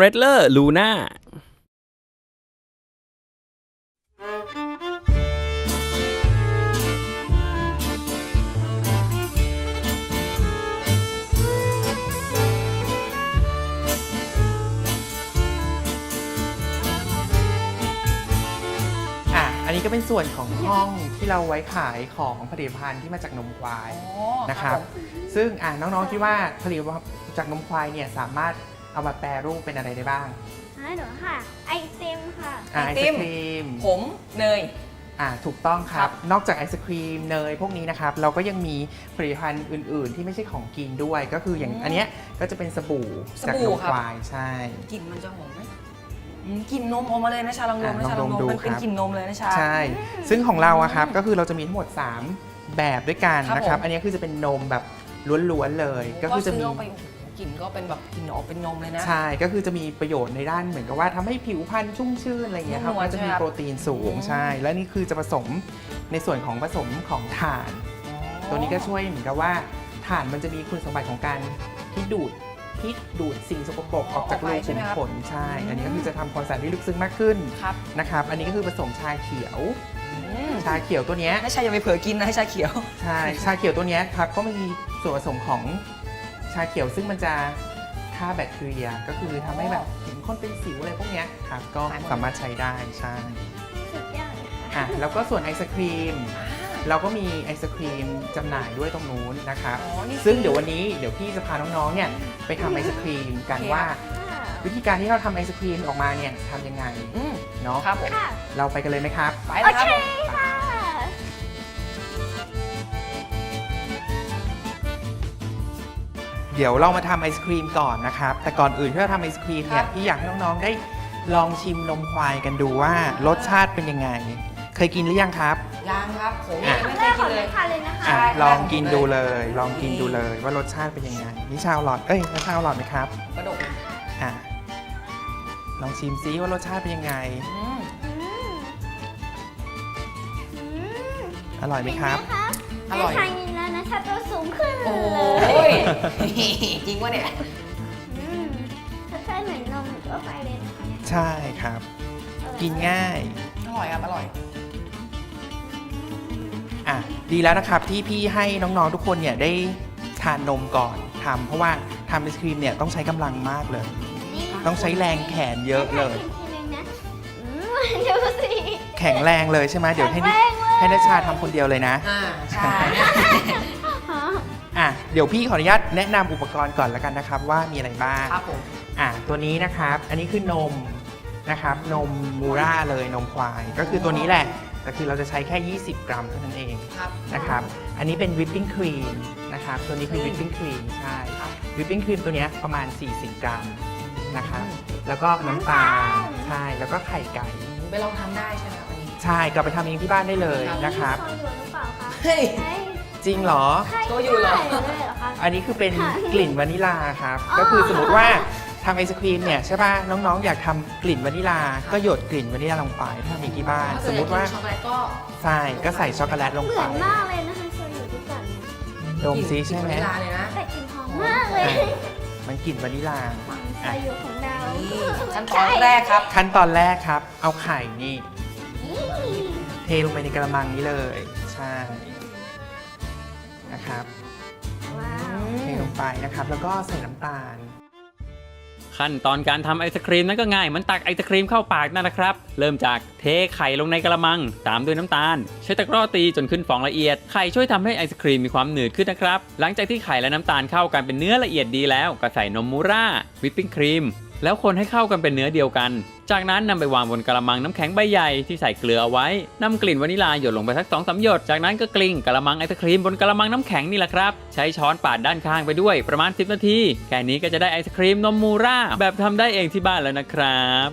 รทเลอร์ลูน่าอะอันนี้ก็เป็นส่วนของห้องที่เราไว้ขายของผลิตภัณฑ์ที่มาจากนมควายนะครับ ซึ่งอะน้องๆคิดว่าผลิตภัณฑ์จากนมควายเนี่ยสามารถ เอามาแปรรูปเป็นอะไรได้บ้างให้หนูค่ะ ไอติมค่ะอะไอไอติศมครีมผมเนย อะถูกต้องครัครับ บ นอกจากไอศครีมเนยพวกนี้นะครับ เราก็ยังมีผลิตภัณฑ์อื่น ๆ ที่ไม่ใช่ของกินด้วย ก็คืออย่างอันเนี้ยก็จะเป็นสบู่จากนมควายใช่ กลิ่นมันจะหอมไหมอืมกลิ่นนมออกมาเลยนะชาลองดมนะอะชาลองลองดดมมมันเป็นครับ กลิ่นนมเลยนะชา ใช่ ซึ่งของเราอะครับ ก็คือเราจะมีทั้งหมด 3 แบบด้วยกันครับนะครับ ผม อันนี้คือจะเป็นนมแบบล้วนๆเลย ก็คือจะมีซื้ลงไปโอ้โห กลิ่นก็เป็นแบบกลิ่นออกเป็นนมเลยนะ ใช่ ก็คือจะมีประโยชน์ในด้านเหมือนกับว่าทำให้ผิวพรรณชุ่มชื่นอะไรอย่างเงี้ยครับนุ่มนวลก็จะมีใช่ไหมครับโปรตีนสูงอืมใช่ และนี่คือจะผสมในส่วนของผสมของถ่าน ตัวนี้ก็ช่วยเหมือนกับว่าถ่านมันจะมีคุณสมบัติของการที่ดูดพิษดูดสิ่งสกปรกออกจากรูขุมขนใช่ อันนี้ก็คือจะทำความสะอาดได้ลึกซึ้งมากขึ้นครับนะครับ อันนี้ก็คือผสมชาเขียว อืมชาเขียวตัวเนี้ย ให้ชาอย่าไปเผลอกินนะให้ชาเขียว ใช่ชาเขียวตัวเนี้ยครับก็มีส่วนผสมของชาเขียวซึ่งมันจะฆ่าแบคทีเรีย ก็คือทำให้แบบผิวข้นเป็นสิวอะไรพวกเนี้ยครับก็หายหมดสามารถใช้ได้ใช่สุดยอดเลยค่ะอะแล้วก็ส่วนไอศครีม เราก็มีไอศครีมจำหน่ายด้วยตรงนู้นนะครับ อ๋อนี่คือซึ่งเดี๋ยววันนี้เดี๋ยวพี่จะพาน้องๆเนี่ยไปทำไอศครีมกันโอเคว่า ค่ะวิธีการที่เราทำไอศครีมออกมาเนี่ยทำยังไงอืมเนาะครับผมค่ะ เราไปกันเลยไหมครับ ไปเลยครับผม เดี๋ยวเรามาทำไอศครีมก่อนนะครับ แต่ก่อนอื่นที่เราทำไอศครีมเนี่ยพี่อยากให้น้องๆได้ลองชิมนมควายกันดูว่ารสชาติเป็นยังไง เคยกินหรือยังครับ ยังครับผมอะไม่แรเคยกขกิอนเลไม่ย ทานเลยนะคะ อะใช่ลองกินได้ดูเลย ลองกินดูเลยว่ารสชาติเป็นยังไงนิชาอร่อยเอ้ยนิชาอร่อยไหมครับกระดกอะลองชิมซิว่ารสชาติเป็นยังไง อืมอืมอืมอร่อยไหมครับเห็นไหมคะอร่อยในทางนี้ แล้วนะชาตัวสูงขึ้นเลโอ้ยยจริงวะเนี่ย อืมรสชาติเหมือนนมทั่วไปเลยนะคะใช่ครับ กินง่าย อร่อยครับอร่อย อะดีแล้วนะครับที่พี่ให้น้องๆทุกคนเนี่ยได้ทานนมก่อนทำเพราะว่าทำไอศครีมเนี่ยต้องใช้กำลังมากเลย นี่ต้องใช้แรงแขนเยอะเลย ให้ทานอีกทีนึงนะอืมดูสิแข็งแรงเลยใช่ไหมเดี๋ยวให้นิแข็งแรงเลยให้นัชชาทำคนเดียวเลยนะ อ่า ใช่ฮะอะ เดี๋ยวพี่ขออนุญาตแนะนำอุปกรณ์ก่อนแล้วกันนะครับว่ามีอะไรบ้างครับผมอะตัวนี้นะครับ อันนี้คือนมนะครับ นมมูร่าเลยนมควาย ก็คือตัวนี้แหละแต่คือเราจะใช้แค่ 20 กรัมเท่านั้นเองครับนะครับ อันนี้เป็นวิปปิ้งครีมนะครับ ตัวนี้คือวิปปิ้งครีมใช่วิปปิ้งครีมตัวเนี้ยประมาณ 40 กรัมนะครับแล้วก็น้ำตาลใช่แล้วก็ไข่ไก่ ไปลองทำได้ใช่ไหมครับวันนี้ ใช่กลับไปทำเองที่บ้านได้เลยนะครับ มีโชยุหรือเปล่าคะเฮ้ยเฮ้ย จริงเหรอใช่โชยุเหรอ ใช่เลยเหรอคะ อันนี้คือเป็นค่ะกลิ่นวานิลาครับ อ๋อ ก็คือสมมติว่าทำไอศครีมเนี่ยใช่ป่ะ น้องๆ อยากทำกลิ่นวานิลาก็หยดกลิ่นวานิลาลงไปถ้ามีที่บ้าน สมมติว่าช็อกโกแลตก็ ใช่ ก็ใส่ช็อกโกแลตลงเหไปมือนมากเลยนะคะโชยุที่ก่อนเนี่ยดมซิใช่ไหม กลิ่นวานิลาเลยนะแต่กลิ่นหอมมากเลยอะ มันกลิ่นวานิลาโชยุของเรานี่ขั้นตอนแรกครับ ขั้นตอนแรกครับ เอาไข่นี่ นี่เทลงไปในกระมังนี้เลย ใช่ นะครับว้าวเทลงไปนะครับ แล้วก็ใส่น้ำตาล ขั้นตอนการทำไอศครีมนั้นก็ง่ายเหมันตักไอศครีมเข้าปากนั่นแหละครับ เริ่มจากเทไข่ลงในกระมัง ตามด้วยน้ำตาล ใช้ตะกร้อตีจนขึ้นฟองละเอียด ไข่ช่วยทำให้ไอศครีมมีความหนืดขึ้นนะครับ หลังจากที่ไข่และน้ำตาลเข้ากันเป็นเนื้อละเอียดดีแล้ว ก็ใส่นมมูร่าวิปปิ้งครีม แล้วคนให้เข้ากันเป็นเนื้อเดียวกัน จากนั้นนำไปวางบนกระมังน้ำแข็งใบใหญ่ที่ใส่เกลือเอาไว้นำกลิ่นวานิลาหยดลงไปสักสองสามหยด จากนั้นก็กลิ้งกระมังไอศครีมบนกระมังน้ำแข็งนี่แหละครับ ใช้ช้อนปาดด้านข้างไปด้วยประมาณ 10 นาที แค่นี้ก็จะได้ไอศครีมนมมูร่าแบบทำได้เองที่บ้านแล้วนะครับ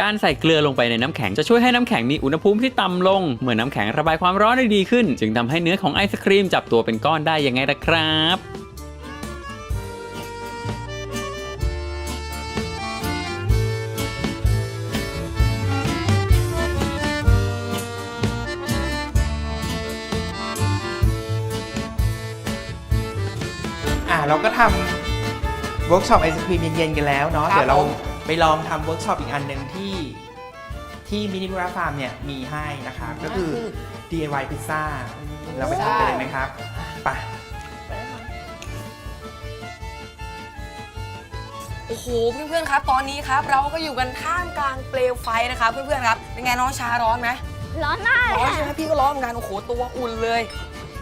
การใส่เกลือลงไปในน้ำแข็งจะช่วยให้น้ำแข็งมีอุณหภูมิที่ต่ำลง เมื่อน้ำแข็งระบายความร้อนได้ดีขึ้น จึงทำให้เนื้อของไอศครีมจับตัวเป็นก้อนได้ยังไงล่ะครับ เวิร์กช็อปไอศครีมเย็นๆกันแล้วเนาะครับเดี๋ยวเราผม ไปลองทำเวิร์กช็อปอีกอันหนึ่งที่ที่มินิมูราฟาร์มเนี่ยมีให้นะครับก็คือ DIY พิซซ่าเราไปทำกันเลยไหมครับไปโอ้โหเพื่อนๆครับ ตอนนี้ครับเราก็อยู่กันท่ามกลางเปลวไฟนะครับเพื่อนๆครับเป็นไงน้องชาร้อนไหมร้อนมากเลร้อนยใช่ไหมพี่ก็ร้อนเหมือนกันโอ้โหตัวอุ่นเลย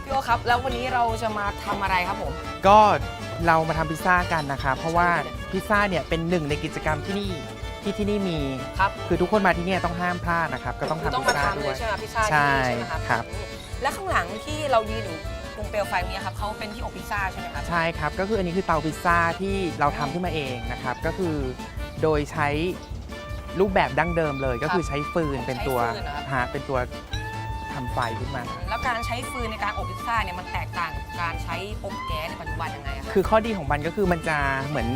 พี่โอครับ แล้ววันนี้เราจะมาทำอะไรครับผมก็ เรามาทำพิซซ่ากันนะครับเพราะว่าพิซซ่าเนี่ยเป็นหนึ่งในกิจกรรมที่นี่ที่ที่นี่มีครับคือทุกคนมาที่เนี่ยต้องห้ามพลาดนะครับ ก็ต้องคือทำต้องพิซมาซ่าทำด้เลวยย ใช่ไหมพิซซ่าใช่ที่นี่ใช่ไหมครับครับ อืมและข้างหลังที่เรายืนอยู่ตรงเปลวไฟเนี่ยครับเขาเป็นที่อบพิซซ่าใช่ไหมครับ ใช่ครับ ก็คืออันนี้คือเตาพิซซ่าที่เราทำขึ้นมาเองนะครับ ก็คือโดยใช้รูปแบบดั้งเดิมเลย ก็คือใช้ฟืนเป็นตัวใช้ฟืนนะครับ ฮะเป็นตัวทำไฟขึ้นมาแล้ว การใช้ฟืนในการอบพิซซ่าเนี่ยมันแตกต่างกับการใช้อบแก๊สในปัจจุบันยังไงอะครับคือข้อดีของมันก็คือมันจะเหมือน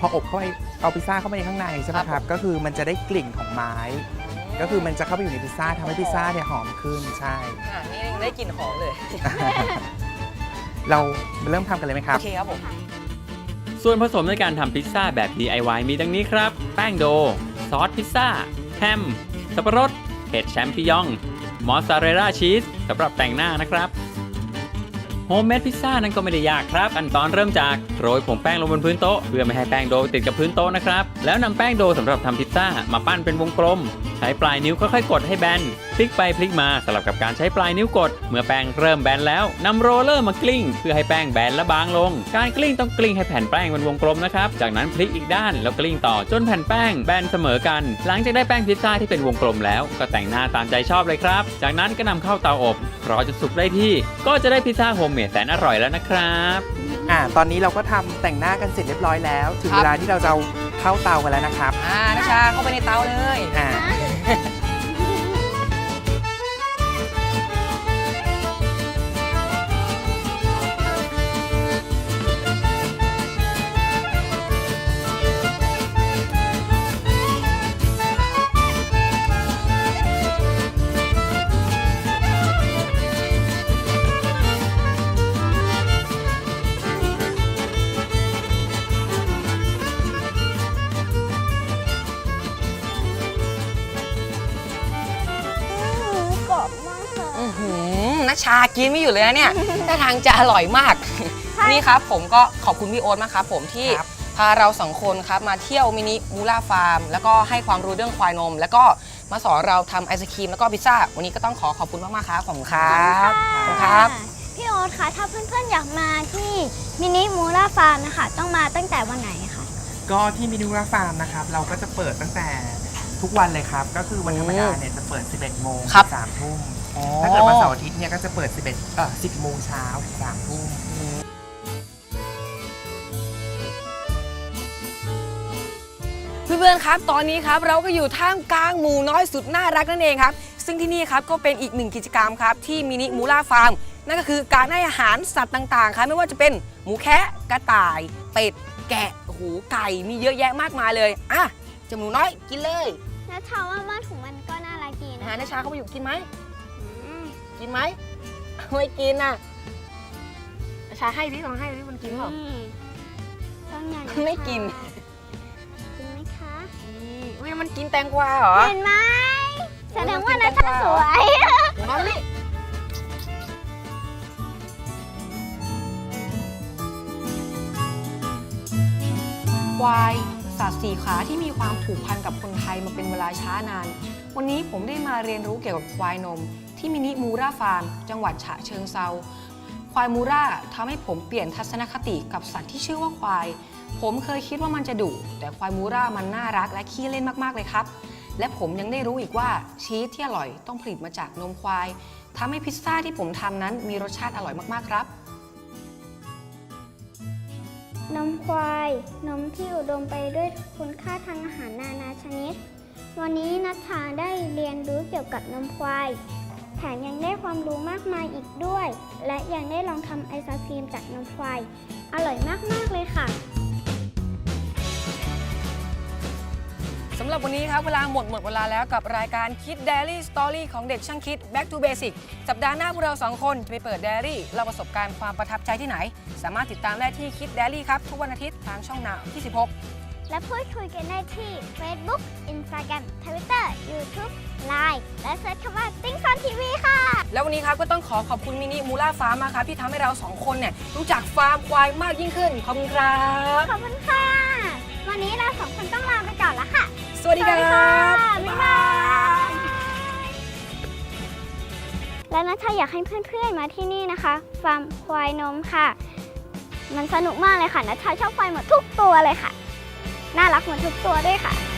พออบเข้าไปเอาพิซซ่าเข้าไปในข้างในใช่ไหมครับครับก็คือมันจะได้กลิ่นของไม้ ก็คือมันจะเข้าไปอยู่ในพิซซ่าทำให้พิซซ่าเนี่ยหอมขึ้นใช่ อ่านี่ยังได้กลิ่นหอมเลย เราเริ่มทำกันเลยไหมครับ โอเคครับผม ส่วนผสมในการทำพิซซ่าแบบ DIY มีดังนี้ครับ แป้งโด ซอสพิซซ่า แฮม สับปะรด เห็ดแชมปิญอง มอสซาเรลล่าชีสสำหรับแต่งหน้านะครับ โฮมเมดพิซซ่านั้นก็ไม่ได้ยากครับขั้นตอนเริ่มจากโรยผงแป้งลงบนพื้นโต๊ะเพื่อไม่ให้แป้งโดติดกับพื้นโต๊ะนะครับ แล้วนำแป้งโดสำหรับทำพิซซ่ามาปั้นเป็นวงกลม ใช้ปลายนิ้วค่อยๆกดให้แบนพลิกไปพลิกมาสลับกับการใช้ปลายนิ้วกด เมื่อแป้งเริ่มแบนแล้วนำโรลเลอร์มากลิ้ง เพื่อให้แป้งแบนและบางลง การกลิ้งต้องกลิ้งให้แผ่นแป้งเป็นวงกลมนะครับ จากนั้นพลิกอีกด้านแล้วกลิ้งต่อจนแผ่นแป้งแบนเสมอกัน หลังจากได้แป้งพิซซ่าที่เป็นวงกลมแล้ว ก็แต่งหน้าตามใจชอบเลยครับ จากนั้นก็นำเข้าเตาอบรอจนสุกได้ที่ ก็จะได้พิซซ่าโฮมเมดแสนอร่อยแล้วนะครับ อ่าตอนนี้เราก็ทำแต่งหน้ากันเสร็จเรียบร้อยแล้ว ถึงครับ เวลาที่เราจะเอาเข้าเตากันแล้วนะครับอ่านะชาเข้าไปในเตาเลย อ่า ชชากินไม่อยู่เลยนะเนี่ย ท่าทางจะอร่อยมาก นี่ครับผมก็ขอบคุณพี่โอ๊ตมากครับผมที่ครับพาเราสองคนครับมาเที่ยวมินิมูล่าฟาร์ม แล้วก็ให้ความรู้เรื่องควายนม แล้วก็มาสอนเราทำไอศครีมแล้วก็พิซซ่า วันนี้ก็ต้องขอขอบคุณมากๆครับขอบคุณครับขอบคุณครับ พี่โอ๊ตคะถ้าเพื่อนๆอยากมาที่มินิมูล่าฟาร์มนะคะต้องมาตั้งแต่วันไหนคะ ก็ที่มินูราฟาร์มนะครับเราก็จะเปิดตั้งแต่ทุกวันเลยครับ ก็คือวันธรรมดาเนี่ยจะเปิด 11 โมงครับถึง3ทุ่ม ถ้าเกิดวันเสาร์อาทิตย์เนี่ยก็จะเปิด 11เอ่อ10โมงเช้าถึง3ทุ่ม เพื่อนๆครับ ตอนนี้ครับเราก็อยู่ท่ามกลางหมู่น้อยสุดน่ารักนั่นเองครับ ซึ่งที่นี่ครับก็เป็นอีกหนึ่งกิจกรรมครับที่มินิมูล่าฟาร์ม นั่นก็คือการให้อาหารสัตว์ต่างๆครับไม่ว่าจะเป็นหมูแคะกระต่าย เป็ด แกะหูไก่มีเยอะแยะมากมายเลยอะเจาหมูน้อยกินเลยแล้วชาว่าบ้านของมันก็น่ารักดีอานะหารในชาเขาไปอยู่กินไหมอืม กินไหม ไม่กินน่ะชาให้ดิลองให้ดิมันกินเปล่าอืมต้องอย่างไม่กินกินไหมคะอุ้ยมันกินแตงกวาเหรอ เห็นไหมแสดงว่าโอ้ยนัมันชกินชาแตงกวาสวยหมูน้อยนี่ควายสัตว์สี่ขาที่มีความผูกพันกับคนไทยมาเป็นเวลาช้านาน วันนี้ผมได้มาเรียนรู้เกี่ยวกับควายนม ที่มินิมูราฟาร์ม จังหวัดฉะเชิงเซา ควายมูราทำให้ผมเปลี่ยนทัศนคติกับสัตว์ที่ชื่อว่าควาย ผมเคยคิดว่ามันจะดุ แต่ควายมูรามันน่ารักและขี้เล่นมากๆเลยครับ และผมยังได้รู้อีกว่าชีสที่อร่อยต้องผลิตมาจากนมควายทำให้พิซซ่าที่ผมทำนั้นมีรสชาติอร่อยมากๆครับนมควาย นมที่อุดมไปด้วยคุณค่าทางอาหารนานาชนิด วันนี้นัทธาได้เรียนรู้เกี่ยวกับนมควาย แถมยังได้ความรู้มากมายอีกด้วย และยังได้ลองทำไอศครีมจากนมควายอร่อยมาก ๆ เลยค่ะ สำหรับวันนี้ครับ เวลาหมดหมดเวลาแล้วกับรายการคิด Daily Story ของเด็กช่างคิด Back to Basic สัปดาห์หน้าพวกเราสองคนจะไปเปิด Diary เราประสบการณ์ความประทับใจที่ไหน สามารถติดตามได้ที่คิด Daily ครับ ทุกวันอาทิตย์ทางช่องหนาวที่16 และพูดคุยกันได้ที่ Facebook Instagram Twitter YouTube Line และเซิร์ชคำว่าติ้งซอนทีวีค่ะ แล้ววันนี้ครับก็ต้องขอขอบคุณมินิมูล่าฟาร์มมากครับที่ทำให้เราสองคนเนี่ยรู้จักฟาร์มควายมากยิ่งขึ้น ขอบคุณครับ ขอบคุณค่ะ วันนี้เราสองคนต้องลาไปก่อนแล้วค่ะ สวัสดีครับ บ๊ายบาย และนัชชาอยากให้เพื่อนๆมาที่นี่นะคะ ฟาร์มควายนมค่ะ มันสนุกมากเลยค่ะนัชชาชอบควายหมดทุกตัวเลยค่ะ น่ารักหมดทุกตัวด้วยค่ะ